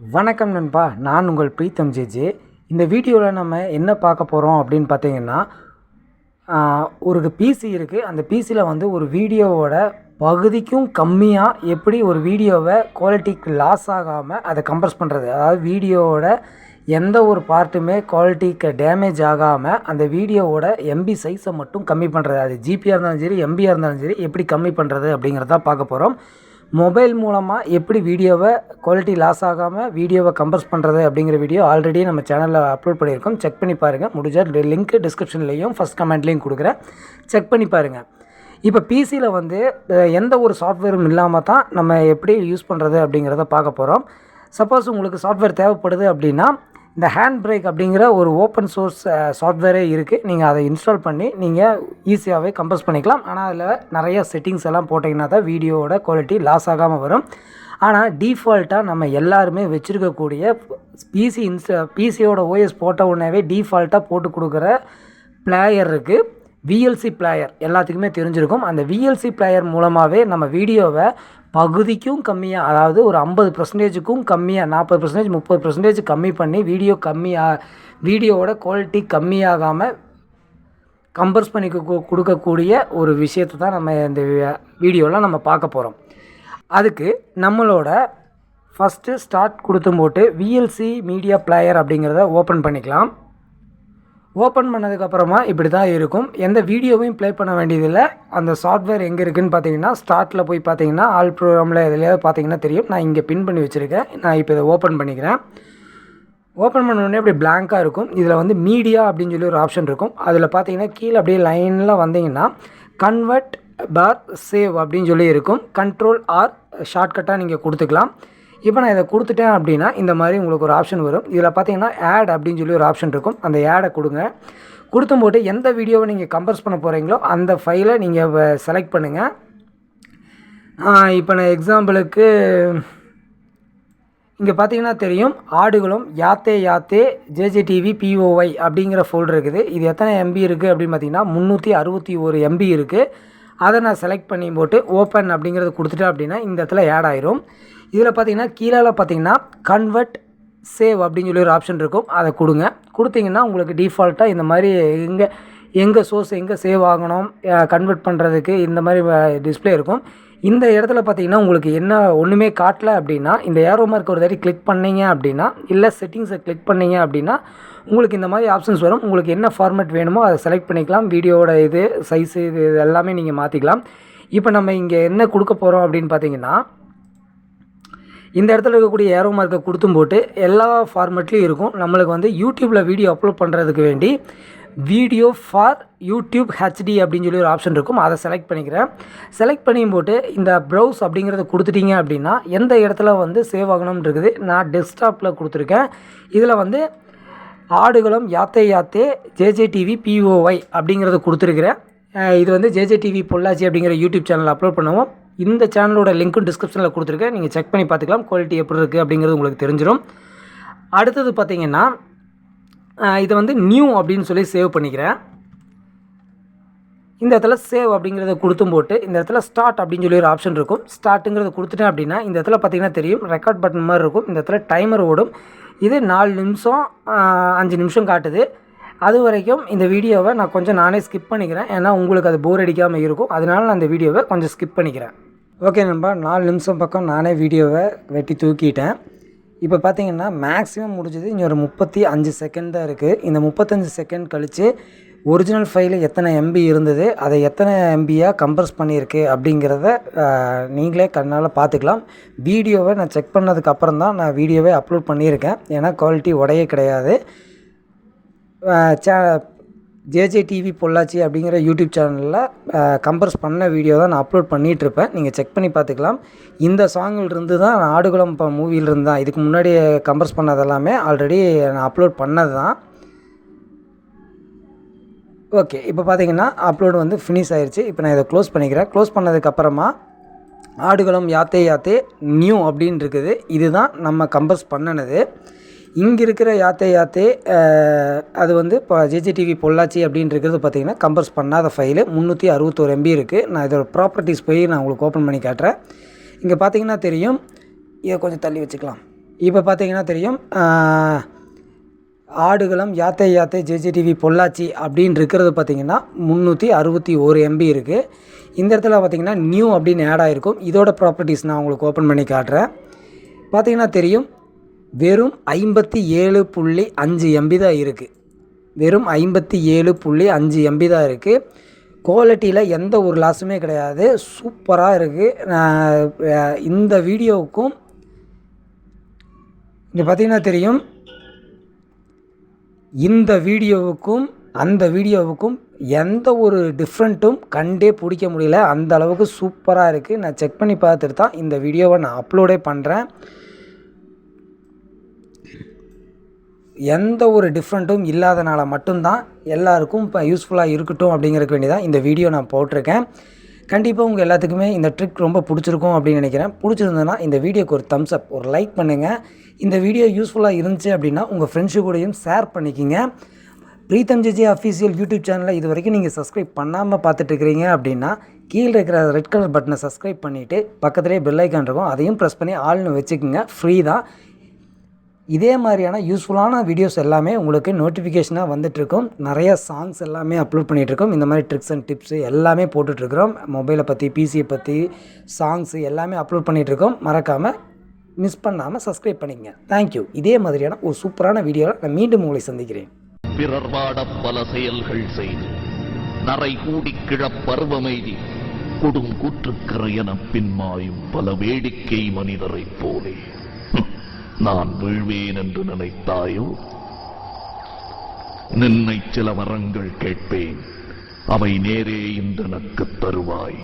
வணக்கம் நண்பா நான் உங்கள் பிரீத்தம் ஜேஜே இந்த வீடியோவில் நம்ம என்ன பார்க்க போகிறோம் அப்படின்னு பார்த்தீங்கன்னா ஒரு பிசி இருக்குது அந்த பிசியில் வந்து ஒரு வீடியோவோட பகுதிக்கும் கம்மியாக எப்படி ஒரு வீடியோவை குவாலிட்டிக்கு லாஸ் ஆகாமல் அதை கம்ப்ரஸ் பண்ணுறது அதாவது வீடியோவோட எந்த ஒரு பார்ட்டுமே குவாலிட்டிக்கு டேமேஜ் ஆகாமல் அந்த வீடியோவோட எம்பி சைஸை மட்டும் கம்மி பண்ணுறது அது ஜிபியாக இருந்தாலும் சரி எம்பியாக இருந்தாலும் சரி எப்படி கம்மி பண்ணுறது அப்படிங்கிறத பார்க்க போகிறோம் மொபைல் மூலமாக எப்படி வீடியோவை குவாலிட்டி லாஸ் ஆகாமல் வீடியோவை கம்ப்ரஸ் பண்ணுறது அப்படிங்கிற வீடியோ ஆல்ரெடி நம்ம சேனலில் அப்லோட் பண்ணியிருக்கோம். செக் பண்ணி பாருங்கள் முடிஞ்சால் லிங்க் டிஸ்கிரிப்ஷன்லேயும் ஃபஸ்ட் கமெண்ட்லேயும் கொடுக்குறேன். செக் பண்ணி பாருங்கள் இப்போ பிசியில் வந்து எந்த ஒரு சாஃப்ட்வேரும் இல்லாமல் தான் நம்ம எப்படி யூஸ் பண்ணுறது அப்படிங்கிறத பார்க்க போகிறோம் சப்போஸ் உங்களுக்கு சாஃப்ட்வேர் தேவைப்படுது அப்படின்னா இந்த ஹேண்ட் பிரேக் அப்படிங்கிற ஒரு ஓப்பன் சோர்ஸ் சாஃப்ட்வேரே இருக்குது நீங்கள் அதை இன்ஸ்டால் பண்ணி நீங்கள் ஈஸியாகவே கம்போஸ் பண்ணிக்கலாம். ஆனால் அதில் நிறைய செட்டிங்ஸ் எல்லாம் போட்டிங்கன்னா தான் வீடியோவோட குவாலிட்டி லாஸ் ஆகாமல் வரும். ஆனால் டீஃபால்ட்டாக நம்ம எல்லாருமே வச்சுருக்கக்கூடிய பிசி இன்ஸ்டா பிசியோட ஓஎஸ் போட்ட உடனேவே டீஃபால்ட்டாக போட்டு கொடுக்குற பிளேயர் இருக்குது விஎல்சி பிளேயர் எல்லாத்துக்குமே தெரிஞ்சிருக்கும். அந்த விஎல்சி பிளேயர் மூலமாகவே நம்ம வீடியோவை பகுதிக்கும் கம்மியாக அதாவது ஒரு ஐம்பது பர்சன்டேஜுக்கும் கம்மியாக நாற்பது பர்சன்டேஜ் முப்பது பர்சன்டேஜ் கம்மி பண்ணி வீடியோ கம்மியாக வீடியோவோட குவாலிட்டி கம்மியாகாமல் கம்பர்ஸ் பண்ணி கொடுக்கக்கூடிய ஒரு விஷயத்தை தான் நம்ம இந்த வீடியோவில் நம்ம பார்க்க போகிறோம் அதுக்கு நம்மளோட ஃபஸ்ட்டு ஸ்டார்ட் கொடுத்தும் போட்டு விஎல்சி மீடியா பிளேயர் அப்படிங்கிறத ஓப்பன் பண்ணிக்கலாம். ஓப்பன் பண்ணதுக்கப்புறமா இப்படி தான் இருக்கும். எந்த வீடியோவையும் ப்ளே பண்ண வேண்டியதில்லை. அந்த சாஃப்ட்வேர் எங்கே இருக்குதுன்னு பார்த்தீங்கன்னா ஸ்டார்ட்டில் போய் பார்த்தீங்கன்னா ஆல் ப்ரோக்ராமில் எதுலையாவது பார்த்தீங்கன்னா தெரியும். நான் இங்கே பின் பண்ணி வச்சுருக்கேன். நான் இப்போ இதை ஓப்பன் பண்ணிக்கிறேன். ஓப்பன் பண்ண உடனே பிளாங்காக இருக்கும். இதில் வந்து மீடியா அப்படின்னு சொல்லி ஒரு ஆப்ஷன் இருக்கும். அதில் பார்த்தீங்கன்னா கீழே அப்படியே லைனில் வந்தீங்கன்னா கன்வெர்ட் பார் சேவ் அப்படின்னு சொல்லி இருக்கும். கண்ட்ரோல் ஆர் ஷார்ட்கட்டாக நீங்கள் கொடுத்துக்கலாம். இப்போ நான் இதை கொடுத்துட்டேன் அப்படின்னா இந்த மாதிரி உங்களுக்கு ஒரு ஆப்ஷன் வரும். இதில் பார்த்தீங்கன்னா ஆட் அப்படின்னு சொல்லி ஒரு ஆப்ஷன் இருக்கும். அந்த ஆடை கொடுங்க. கொடுத்தும் போட்டு எந்த வீடியோவை நீங்கள் கம்பர்ஸ் பண்ண போகிறீங்களோ அந்த ஃபைலை நீங்கள் செலக்ட் பண்ணுங்கள் இப்போ நான் எக்ஸாம்பிளுக்கு இங்கே பார்த்தீங்கன்னா தெரியும். ஆடுகளும் யாத்தே யாத்தே ஜேஜேடிவி பிஓஒய் அப்படிங்கிற ஃபோல்டர் இருக்குது. இது எத்தனை எம்பி இருக்குது அப்படின்னு பார்த்தீங்கன்னா முந்நூற்றி அறுபத்தி ஒரு எம்பி இருக்குது அதை நான் செலக்ட் பண்ணி போட்டு ஓப்பன் அப்படிங்கிறது கொடுத்துட்டேன் அப்படின்னா இந்த இடத்துல ஆட் ஆயிரும். இதில் பார்த்தீங்கன்னா கீழே பார்த்தீங்கன்னா கன்வெர்ட் சேவ் அப்படின்னு சொல்லி ஒரு ஆப்ஷன் இருக்கும். அதை கொடுங்க. கொடுத்தீங்கன்னா உங்களுக்கு டிஃபால்ட்டாக இந்த மாதிரி எங்கே எங்கே சோர்ஸ் எங்கே சேவ் ஆகணும் கன்வெர்ட் பண்ணுறதுக்கு இந்த மாதிரி டிஸ்ப்ளே இருக்கும். இந்த இடத்துல பார்த்தீங்கன்னா உங்களுக்கு என்ன ஒன்றுமே காட்டல அப்படின்னா இந்த ஏரோ மார்க் ஒரு தாட்டி கிளிக் பண்ணீங்க அப்படின்னா இல்லை செட்டிங்ஸை கிளிக் பண்ணீங்க அப்படின்னா உங்களுக்கு இந்த மாதிரி ஆப்ஷன்ஸ் வரும். உங்களுக்கு என்ன ஃபார்மேட் வேணுமோ அதை செலக்ட் பண்ணிக்கலாம். வீடியோவோட இது சைஸு இது இது எல்லாமே நீங்கள் மாற்றிக்கலாம் இப்போ நம்ம இங்கே என்ன கொடுக்க போகிறோம் அப்படின்னு பார்த்தீங்கன்னா இந்த இடத்துல இருக்கக்கூடிய ஏரோ மார்க்கை கொடுத்தும் போட்டு எல்லா ஃபார்மேட்லேயும் இருக்கும். நம்மளுக்கு வந்து யூடியூப்பில் வீடியோ அப்லோட் பண்ணுறதுக்கு வேண்டி வீடியோ ஃபார் யூடியூப் ஹெச்டி அப்படின்னு சொல்லி ஒரு ஆப்ஷன் இருக்கும். அதை செலக்ட் பண்ணிக்கிறேன். செலக்ட் பண்ணியும் போட்டு இந்த ப்ரௌஸ் அப்படிங்கிறத கொடுத்துட்டீங்க அப்படின்னா எந்த இடத்துல வந்து சேவ் ஆகணும்னு இருக்குது நான் டெஸ்க்டாப்பில் கொடுத்துருக்கேன். இதில் வந்து ஆடுகளும் யாத்தே யாத்தே ஜேஜே டிவி பிஓஒய் அப்படிங்கிறத கொடுத்துருக்குறேன். இது வந்து ஜேஜே டிவி பொள்ளாச்சி அப்படிங்கிற யூடியூப் சேனலில் அப்லோட் பண்ணுவோம். இந்த சேனலோட லிங்க்கும் டிஸ்கிரிப்ஷனில் கொடுத்துருக்கேன். நீங்கள் செக் பண்ணி பார்த்துக்கலாம். குவாலிட்டி எப்படி இருக்குது அப்படிங்கிறது உங்களுக்கு தெரிஞ்சிடும் அடுத்தது பார்த்தீங்கன்னா இதை வந்து நியூ அப்படின்னு சொல்லி சேவ் பண்ணிக்கிறேன். இந்த இடத்துல சேவ் அப்படிங்கிறத கொடுத்தும் போட்டு இந்த இடத்துல ஸ்டார்ட் அப்படின்னு சொல்லி ஒரு ஆப்ஷன் இருக்கும். ஸ்டார்ட்டுங்கிறத கொடுத்துட்டேன் அப்படின்னா இந்த இடத்துல பார்த்தீங்கன்னா தெரியும். ரெக்கார்ட் பட்டன் மாதிரி இருக்கும். இந்த இடத்துல டைமர் ஓடும். இது நாலு நிமிஷம் அஞ்சு நிமிஷம் காட்டுது. அது வரைக்கும் இந்த வீடியோவை நான் கொஞ்சம் நானே ஸ்கிப் பண்ணிக்கிறேன். ஏன்னா உங்களுக்கு அது போர் அடிக்காமல் இருக்கும். அதனால நான் அந்த வீடியோவை கொஞ்சம் ஸ்கிப் பண்ணிக்கிறேன். ஓகே நண்பா நாலு நிமிஷம் பக்கம் நானே வீடியோவை வெட்டி தூக்கிட்டேன். இப்போ பார்த்தீங்கன்னா மேக்ஸிமம் முடிஞ்சது இங்கே ஒரு முப்பத்தி அஞ்சு செகண்ட் தான் இருக்குது இந்த முப்பத்தஞ்சு செகண்ட் கழித்து ஒரிஜினல் ஃபைலு எத்தனை எம்பி இருந்தது அதை எத்தனை எம்பியாக கம்ப்ரஸ் பண்ணியிருக்கு அப்படிங்கிறத நீங்களே கண்ணால் பார்த்துக்கலாம். வீடியோவை நான் செக் பண்ணதுக்கப்புறம் தான் நான் வீடியோவே அப்லோட் பண்ணியிருக்கேன். ஏன்னா குவாலிட்டி உடையே கிடையாது. சே ஜேஜே டிவி பொள்ளாச்சி அப்படிங்கிற யூடியூப் சேனலில் கம்பர்ஸ் பண்ண வீடியோ தான் நான் அப்லோட் பண்ணிகிட்ருப்பேன் நீங்கள் செக் பண்ணி பார்த்துக்கலாம். இந்த சாங்கிலிருந்து தான் நான் ஆடுகுளம் இப்போ மூவியிலிருந்து தான் இதுக்கு முன்னாடி கம்பர்ஸ் பண்ணது எல்லாமே ஆல்ரெடி நான் அப்லோட் பண்ணது தான் ஓகே இப்போ பார்த்தீங்கன்னா அப்லோடு வந்து ஃபினிஷ் ஆயிடுச்சு இப்போ நான் இதை க்ளோஸ் பண்ணிக்கிறேன். க்ளோஸ் பண்ணதுக்கப்புறமா ஆடுகளம் யாத்தே யாத்தே நியூ அப்படின்னு இருக்குது இதுதான் நம்ம கம்பஸ் பண்ணினது. இங்கே இருக்கிற யாத்தே யாத்தே அது வந்து இப்போ ஜிஜிடிவி பொள்ளாச்சி அப்படின்றது பார்த்திங்கன்னா பார்த்தீங்கன்னா கம்பர்ஸ் பண்ணாத ஃபைலு முந்நூற்றி அறுபத்தோரு எம்பி இருக்குது நான் இதோட ப்ராப்பர்ட்டிஸ் போய் நான் உங்களுக்கு ஓப்பன் பண்ணி காட்டுறேன். இங்கே பார்த்தீங்கன்னா தெரியும். இதை கொஞ்சம் தள்ளி வச்சுக்கலாம். இப்போ பார்த்தீங்கன்னா தெரியும். ஆடுகளம் யாத்தை யாத்தை ஜேஜிடிவி பொள்ளாச்சி அப்படின்னு இருக்கிறது பார்த்தீங்கன்னா முந்நூற்றி அறுபத்தி ஒரு எம்பி இருக்குது இந்த இடத்துல பார்த்தீங்கன்னா நியூ அப்படின்னு ஆட் ஆகிருக்கும் இதோட ப்ராப்பர்ட்டிஸ் நான் உங்களுக்கு ஓப்பன் பண்ணி காட்டுறேன். பார்த்தீங்கன்னா தெரியும். வெறும் ஐம்பத்தி ஏழு புள்ளி அஞ்சு எம்பி தான் இருக்குது வெறும் ஐம்பத்தி ஏழு புள்ளி அஞ்சு எம்பி தான் இருக்குது குவாலிட்டியில் எந்த ஒரு லாஸுமே கிடையாது. சூப்பராக இருக்குது இந்த வீடியோவுக்கும் இங்கே பார்த்தீங்கன்னா தெரியும். இந்த வீடியோவுக்கும் அந்த வீடியோவுக்கும் எந்த ஒரு டிஃப்ரெண்ட்டும் கண்டே பிடிக்க முடியல. அந்த அளவுக்கு சூப்பராக இருக்குது நான் செக் பண்ணி பார்த்துட்டு தான் இந்த வீடியோவை நான் அப்லோடே பண்ணுறேன் எந்த ஒரு டிஃப்ரெண்ட்டும் இல்லாதனால மட்டும்தான் எல்லாருக்கும் இப்போ யூஸ்ஃபுல்லாக இருக்கட்டும் அப்படிங்கிறதுக்கு வேண்டி தான் இந்த வீடியோ நான் போட்டிருக்கேன். கண்டிப்பாக உங்கள் எல்லாத்துக்குமே இந்த ட்ரிக் ரொம்ப பிடிச்சிருக்கும் அப்படின்னு நினைக்கிறேன். பிடிச்சிருந்ததுன்னா இந்த வீடியோக்கு ஒரு தம்ஸ் அப் ஒரு லைக் பண்ணுங்கள் இந்த வீடியோ யூஸ்ஃபுல்லாக இருந்துச்சு அப்படின்னா உங்கள் ஃப்ரெண்ட்ஸு கூடயும் ஷேர் பண்ணிக்கிங்க. பிரீத்தம் ஜிஜி அஃபீஷியல் யூடியூப் சேனலை இது வரைக்கும் நீங்கள் சப்ஸ்கிரைப் பண்ணாமல் பார்த்துட்டு இருக்கிறீங்க அப்படின்னா கீழே இருக்கிற ரெட் கலர் பட்டனை சப்ஸ்கிரைப் பண்ணிவிட்டு பக்கத்துலேயே பெல் ஐக்கான் இருக்கும். அதையும் ப்ரெஸ் பண்ணி ஆள்னு வச்சுக்கோங்க. ஃப்ரீ தான். இதே மாதிரியான யூஸ்ஃபுல்லான வீடியோஸ் எல்லாமே உங்களுக்கு நோட்டிஃபிகேஷனாக வந்துட்டுருக்கும். நிறைய சாங்ஸ் எல்லாமே அப்லோட் பண்ணிகிட்ருக்கோம் இந்த மாதிரி ட்ரிக்ஸ் அண்ட் டிப்ஸு எல்லாமே போட்டுட்ருக்குறோம் மொபைலை பற்றி பிசியை பற்றி சாங்ஸு எல்லாமே அப்லோட் பண்ணிகிட்ருக்கோம் மறக்காமல் மிஸ் பண்ணாமல் சப்ஸ்கிரைப் பண்ணிக்கங்க. தேங்க்யூ இதே மாதிரியான ஒரு சூப்பரான வீடியோவில் நான் மீண்டும் உங்களை சந்திக்கிறேன். பிறர் வாட பல செயல்கள் செய்து நரை கூடி கிழப் பருவமெய்தி கொடும் கூற்றுக்கரை பின்மாயும் பல வேடிக்கை மனிதரைப் போலே. நான் வீழ்வேன் என்று நினைத்தாயோ? நின்னை சில வரங்கள் கேட்பேன். அவை நேரே இன்று நக்குத் தருவாய்.